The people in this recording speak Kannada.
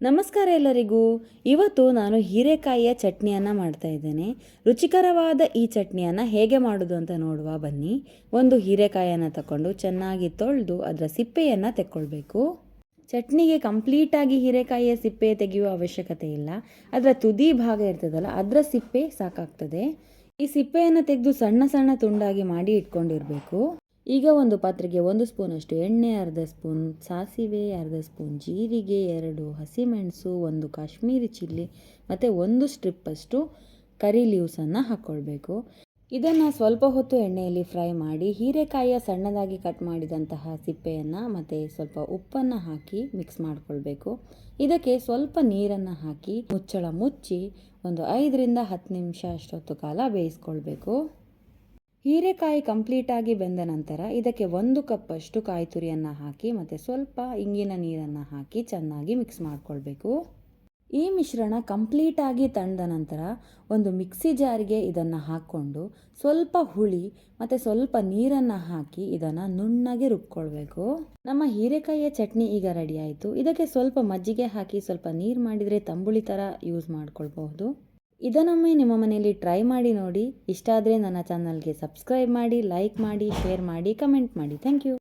ನಮಸ್ಕಾರ ಎಲ್ಲರಿಗೂ. ಇವತ್ತು ನಾನು ಹೀರೆಕಾಯಿಯ ಚಟ್ನಿಯನ್ನು ಮಾಡ್ತಾ ಇದ್ದೇನೆ. ರುಚಿಕರವಾದ ಈ ಚಟ್ನಿಯನ್ನು ಹೇಗೆ ಮಾಡೋದು ಅಂತ ನೋಡುವ, ಬನ್ನಿ. ಒಂದು ಹೀರೆಕಾಯಿಯನ್ನು ತಗೊಂಡು ಚೆನ್ನಾಗಿ ತೊಳೆದು ಅದರ ಸಿಪ್ಪೆಯನ್ನು ತೆಕ್ಕೊಳ್ಬೇಕು. ಚಟ್ನಿಗೆ ಕಂಪ್ಲೀಟಾಗಿ ಹೀರೆಕಾಯಿಯ ಸಿಪ್ಪೆ ತೆಗೆಯುವ ಅವಶ್ಯಕತೆ ಇಲ್ಲ. ಅದರ ತುದಿ ಭಾಗ ಇರ್ತದಲ್ಲ, ಅದರ ಸಿಪ್ಪೆ ಸಾಕಾಗ್ತದೆ. ಈ ಸಿಪ್ಪೆಯನ್ನು ತೆಗೆದು ಸಣ್ಣ ಸಣ್ಣ ತುಂಡಾಗಿ ಮಾಡಿ ಇಟ್ಕೊಂಡಿರಬೇಕು. ಈಗ ಒಂದು ಪಾತ್ರೆಗೆ ಒಂದು ಸ್ಪೂನಷ್ಟು ಎಣ್ಣೆ, ಅರ್ಧ ಸ್ಪೂನ್ ಸಾಸಿವೆ, ಅರ್ಧ ಸ್ಪೂನ್ ಜೀರಿಗೆ, ಎರಡು ಹಸಿಮೆಣಸು, ಒಂದು ಕಾಶ್ಮೀರಿ ಚಿಲ್ಲಿ ಮತ್ತು ಒಂದು ಸ್ಟ್ರಿಪ್ಪಷ್ಟು ಕರಿ ಲೀವ್ಸನ್ನು ಹಾಕ್ಕೊಳ್ಬೇಕು ಇದನ್ನು ಸ್ವಲ್ಪ ಹೊತ್ತು ಎಣ್ಣೆಯಲ್ಲಿ ಫ್ರೈ ಮಾಡಿ ಹೀರೆಕಾಯಿಯ ಸಣ್ಣದಾಗಿ ಕಟ್ ಮಾಡಿದಂತಹ ಸಿಪ್ಪೆಯನ್ನು ಮತ್ತು ಸ್ವಲ್ಪ ಉಪ್ಪನ್ನು ಹಾಕಿ ಮಿಕ್ಸ್ ಮಾಡಿಕೊಳ್ಬೇಕು. ಇದಕ್ಕೆ ಸ್ವಲ್ಪ ನೀರನ್ನು ಹಾಕಿ ಮುಚ್ಚಳ ಮುಚ್ಚಿ ಒಂದು ಐದರಿಂದ ಹತ್ತು ನಿಮಿಷ ಅಷ್ಟೊತ್ತು ಕಾಲ ಬೇಯಿಸ್ಕೊಳ್ಬೇಕು. ಹೀರೆಕಾಯಿ ಕಂಪ್ಲೀಟಾಗಿ ಬೆಂದ ನಂತರ ಇದಕ್ಕೆ ಒಂದು ಕಪ್ಪಷ್ಟು ಕಾಯಿ ತುರಿಯನ್ನು ಹಾಕಿ ಮತ್ತು ಸ್ವಲ್ಪ ಇಂಗಿನ ನೀರನ್ನು ಹಾಕಿ ಚೆನ್ನಾಗಿ ಮಿಕ್ಸ್ ಮಾಡಿಕೊಳ್ಬೇಕು. ಈ ಮಿಶ್ರಣ ಕಂಪ್ಲೀಟಾಗಿ ತಂದ ನಂತರ ಒಂದು ಮಿಕ್ಸಿ ಜಾರಿಗೆ ಇದನ್ನು ಹಾಕ್ಕೊಂಡು ಸ್ವಲ್ಪ ಹುಳಿ ಮತ್ತು ಸ್ವಲ್ಪ ನೀರನ್ನು ಹಾಕಿ ಇದನ್ನು ನುಣ್ಣಗೆ ರುಬ್ಕೊಳ್ಬೇಕು. ನಮ್ಮ ಹೀರೆಕಾಯಿಯ ಚಟ್ನಿ ಈಗ ರೆಡಿ ಆಯಿತು. ಇದಕ್ಕೆ ಸ್ವಲ್ಪ ಮಜ್ಜಿಗೆ ಹಾಕಿ ಸ್ವಲ್ಪ ನೀರು ಮಾಡಿದರೆ ತಂಬುಳಿ ಥರ ಯೂಸ್ ಮಾಡ್ಕೊಳ್ಬಹುದು. ಇದನ್ನೊಮ್ಮೆ ನಿಮ್ಮ ಮನೆಯಲ್ಲಿ ಟ್ರೈ ಮಾಡಿ ನೋಡಿ. ಇಷ್ಟ ಆದರೆ ನನ್ನ ಚಾನಲ್ಗೆ ಸಬ್ಸ್ಕ್ರೈಬ್ ಮಾಡಿ ಲೈಕ್ ಮಾಡಿ ಶೇರ್ ಮಾಡಿ ಕಮೆಂಟ್ ಮಾಡಿ. Thank you